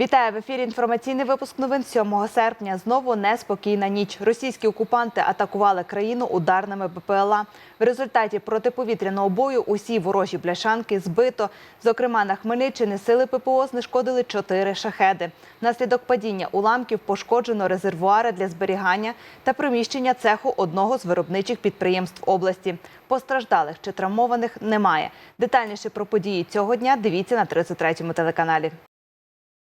Вітаю в ефірі. Інформаційний випуск новин 7 серпня. Знову неспокійна ніч. Російські окупанти атакували країну ударними БПЛА. В результаті протиповітряного бою усі ворожі бляшанки збито. Зокрема, на Хмельниччині сили ППО знешкодили чотири шахеди. Внаслідок падіння уламків пошкоджено резервуари для зберігання та приміщення цеху одного з виробничих підприємств області. Постраждалих чи травмованих немає. Детальніше про події цього дня дивіться на 33-му телеканалі.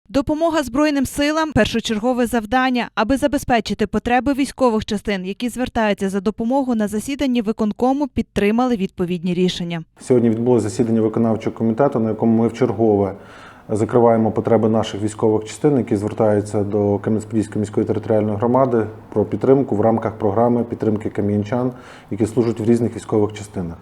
Допомога Збройним силам першочергове завдання, аби забезпечити потреби військових частин, які звертаються за допомогою на засіданні виконкому, підтримали відповідні рішення. Сьогодні відбулося засідання виконавчого комітету, на якому ми вчергове закриваємо потреби наших військових частин, які звертаються до Кам'янець-Подільської міської територіальної громади про підтримку в рамках програми підтримки кам'янчан, які служать в різних військових частинах.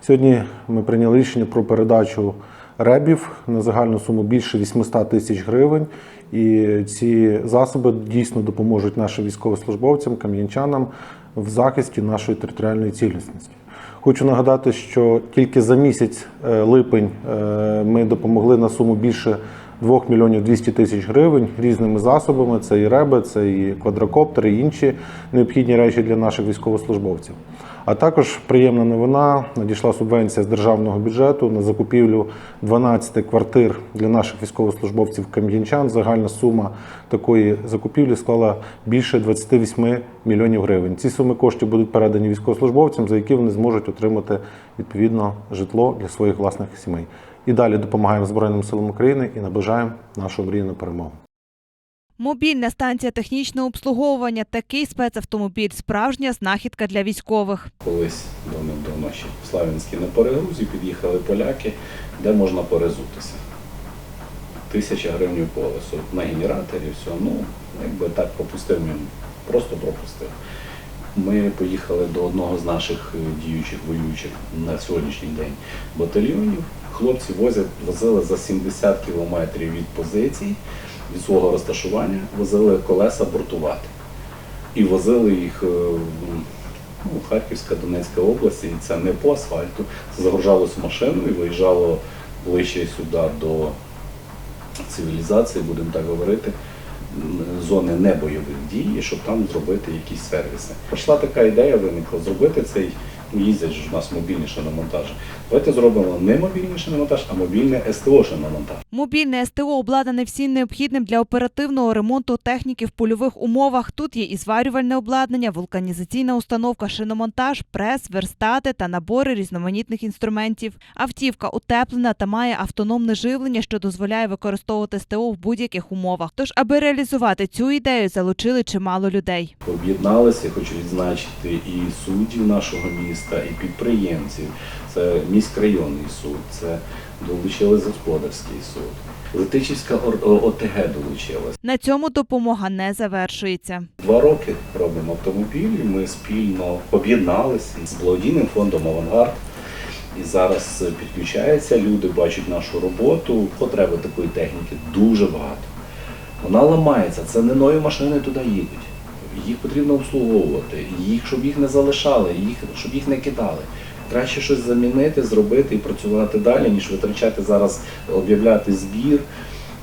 Сьогодні ми прийняли рішення про передачу ребів на загальну суму більше 800 тисяч гривень. І ці засоби дійсно допоможуть нашим військовослужбовцям, кам'янчанам в захисті нашої територіальної цілісності. Хочу нагадати, що тільки за місяць е, липень е, ми допомогли на суму більше 2 мільйонів 200 тисяч гривень різними засобами. Це і реби, це і квадрокоптери, і інші необхідні речі для наших військовослужбовців. А також приємна новина надійшла субвенція з державного бюджету на закупівлю 12 квартир для наших військовослужбовців кам'янчан. Загальна сума такої закупівлі склала більше 28 мільйонів гривень. Ці суми коштів будуть передані військовослужбовцям, за які вони зможуть отримати відповідно житло для своїх власних сімей. І далі допомагаємо Збройним силам України і наближаємо нашу мрійну перемогу. Мобільна станція технічного обслуговування такий спецавтомобіль справжня знахідка для військових. Колись давно-давно ще в Славянській на перегрузі під'їхали поляки, де можна перезутися. Тисяча гривень колесо на генераторі, все. Ну, якби так пропустив він, просто пропустив. Ми поїхали до одного з наших е, діючих воюючих на сьогоднішній день батальйонів. Хлопці возять, возили за 70 кілометрів від позицій, від свого розташування, возили колеса бортувати. І возили їх е, ну, Харківська, Донецька область, і це не по асфальту. Це загружалось в машину і виїжджало ближче сюди до цивілізації, будемо так говорити, зони небойових дій, щоб там зробити якісь сервіси. Прийшла така ідея, виникла зробити цей, їздять ж у нас мобільні шиномонтажі. Давайте зробимо не мобільний шиномонтаж, а мобільне СТО шиномонтаж. Мобільне СТО обладнане всім необхідним для оперативного ремонту техніки в польових умовах. Тут є і зварювальне обладнання, вулканізаційна установка, шиномонтаж, прес, верстати та набори різноманітних інструментів. Автівка утеплена та має автономне живлення, що дозволяє використовувати СТО в будь-яких умовах. Тож, аби реалізувати цю ідею, залучили чимало людей. Об'єдналися, хочу відзначити і суддів нашого міста, і підприємців. Це міськрайонний суд, це долучились господарський суд. Летичівська ОТГ долучилась. На цьому допомога не завершується. Два роки робимо автомобілі. Ми спільно об'єдналися з благодійним фондом Авангард. І зараз підключаються люди, бачать нашу роботу. Потреби такої техніки дуже багато. Вона ламається, це не нові машини туди їдуть. Їх потрібно обслуговувати, їх, щоб їх не залишали, їх, щоб їх не кидали. Краще щось замінити, зробити і працювати далі, ніж витрачати зараз, об'являти збір,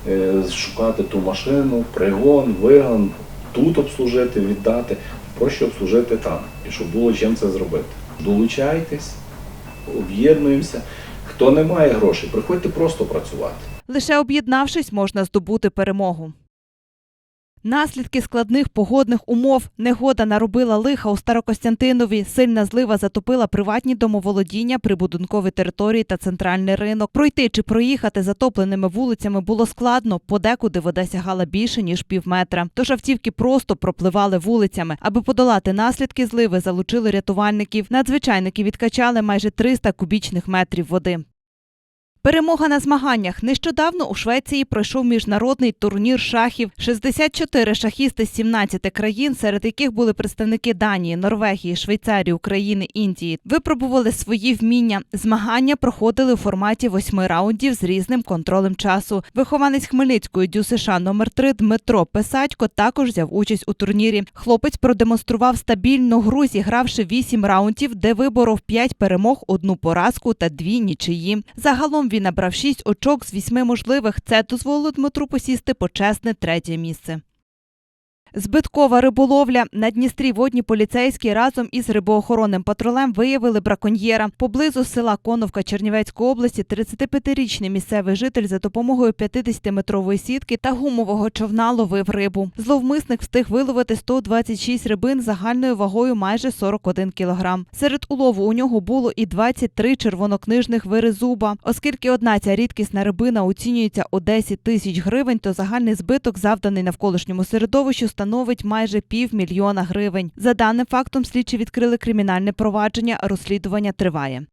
е, шукати ту машину, пригон, вигон, тут обслужити, віддати, проще обслужити там, і щоб було чим це зробити. Долучайтесь, об'єднуємося. Хто не має грошей, приходьте просто працювати. Лише об'єднавшись, можна здобути перемогу. Наслідки складних погодних умов негода наробила лиха у Старокостянтинові. Сильна злива затопила приватні домоволодіння, прибудинкові території та центральний ринок. Пройти чи проїхати затопленими вулицями було складно. Подекуди вода сягала більше ніж пів метра. Тож автівки просто пропливали вулицями. Аби подолати наслідки зливи, залучили рятувальників. Надзвичайники відкачали майже 300 кубічних метрів води. Перемога на змаганнях. Нещодавно у Швеції пройшов міжнародний турнір шахів. 64 шахісти з 17 країн, серед яких були представники Данії, Норвегії, Швейцарії, України, Індії, випробували свої вміння. Змагання проходили у форматі восьми раундів з різним контролем часу. Вихованець Хмельницької ДЮСШ номер 3 Дмитро Писатько також взяв участь у турнірі. Хлопець продемонстрував стабільну гру, зігравши 8 раундів, де виборов 5 перемог, одну поразку та дві нічиї. Загалом він набрав 6 очок з 8 можливих. Це дозволило Дмитру посісти почесне третє місце. Збиткова риболовля на Дністрі водні поліцейські разом із рибоохоронним патрулем виявили браконьєра. Поблизу села Коновка Чернівецької області 35-річний місцевий житель за допомогою 50-метрової сітки та гумового човна ловив рибу. Зловмисник встиг виловити 126 рибин загальною вагою майже 41 кілограм. Серед улову у нього було і 23 червонокнижних виризуба. Оскільки одна ця рідкісна рибина оцінюється у 10 тисяч гривень, то загальний збиток, завданий навколишньому середовищу, становить майже півмільйона гривень. За даним фактом, слідчі відкрили кримінальне провадження. Розслідування триває.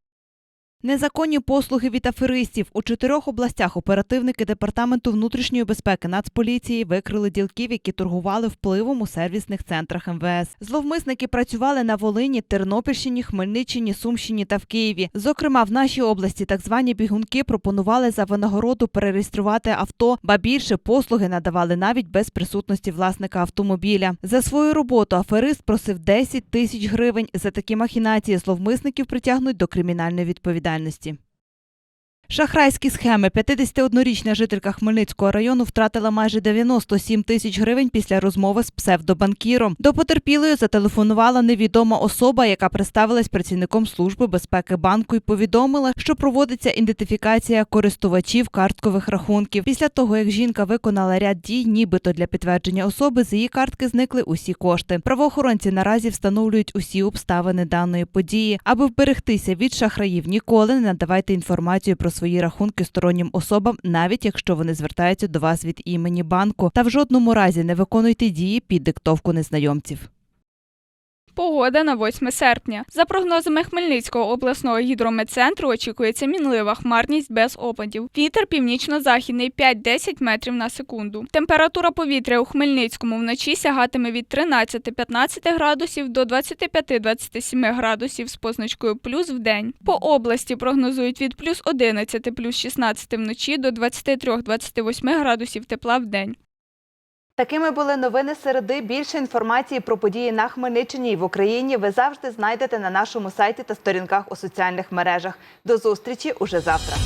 Незаконні послуги від аферистів у чотирьох областях оперативники департаменту внутрішньої безпеки Нацполіції викрили ділків, які торгували впливом у сервісних центрах МВС. Зловмисники працювали на Волині, Тернопільщині, Хмельниччині, Сумщині та в Києві. Зокрема, в нашій області так звані бігунки пропонували за винагороду перереєструвати авто, ба більше послуги надавали навіть без присутності власника автомобіля. За свою роботу аферист просив 10 тисяч гривень. За такі махінації зловмисників притягнуть до кримінальної відповідальності. Шахрайські схеми. 51-річна жителька Хмельницького району втратила майже 97 тисяч гривень після розмови з псевдобанкіром. До потерпілої зателефонувала невідома особа, яка представилась працівником служби безпеки банку і повідомила, що проводиться ідентифікація користувачів карткових рахунків. Після того, як жінка виконала ряд дій, нібито для підтвердження особи, з її картки зникли усі кошти. Правоохоронці наразі встановлюють усі обставини даної події. Аби вберегтися від шахраїв, ніколи не надавайте інформацію про свої рахунки стороннім особам, навіть якщо вони звертаються до вас від імені банку, та в жодному разі не виконуйте дії під диктовку незнайомців. Погода на 8 серпня. За прогнозами Хмельницького обласного гідрометцентру очікується мінлива хмарність без опадів. Вітер північно-західний 5-10 метрів на секунду. Температура повітря у Хмельницькому вночі сягатиме від 13-15 градусів до 25-27 градусів з позначкою плюс в день. По області прогнозують від плюс 11 плюс 16 вночі до 23-28 градусів тепла в день. Такими були новини середи. Більше інформації про події на Хмельниччині і в Україні ви завжди знайдете на нашому сайті та сторінках у соціальних мережах. До зустрічі уже завтра.